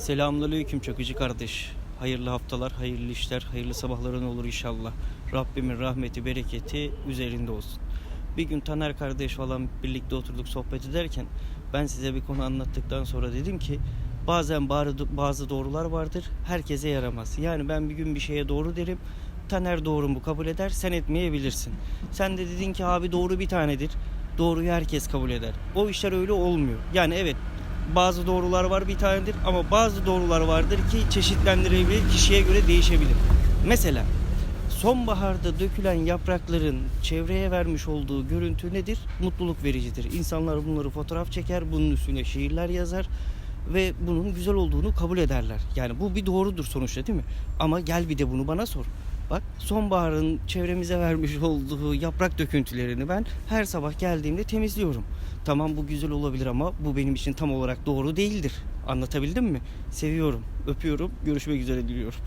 Selamünaleyküm Çakıcı kardeş. Hayırlı haftalar, hayırlı işler, hayırlı sabahların olur inşallah. Rabbimin rahmeti, bereketi üzerinde olsun. Bir gün Taner kardeş falan birlikte oturduk sohbet ederken ben size bir konu anlattıktan sonra dedim ki bazen bazı, doğrular vardır herkese yaramaz. Yani ben bir gün bir şeye doğru derim Taner doğru mu kabul eder sen etmeyebilirsin. Sen de dedin ki abi doğru bir tanedir. Doğruyu herkes kabul eder. O işler öyle olmuyor. Yani evet bazı doğrular var bir tanedir ama bazı doğrular vardır ki çeşitlendirebilir, kişiye göre değişebilir. Mesela sonbaharda dökülen yaprakların çevreye vermiş olduğu görüntü nedir? Mutluluk vericidir. İnsanlar bunları fotoğraf çeker, bunun üstüne şiirler yazar ve bunun güzel olduğunu kabul ederler. Yani bu bir doğrudur sonuçta değil mi? Ama gel bir de bunu bana sor. Bak sonbaharın çevremize vermiş olduğu yaprak döküntülerini ben her sabah geldiğimde temizliyorum. Tamam bu güzel olabilir ama bu benim için tam olarak doğru değildir. Anlatabildim mi? Seviyorum, öpüyorum. Görüşmek üzere diliyorum.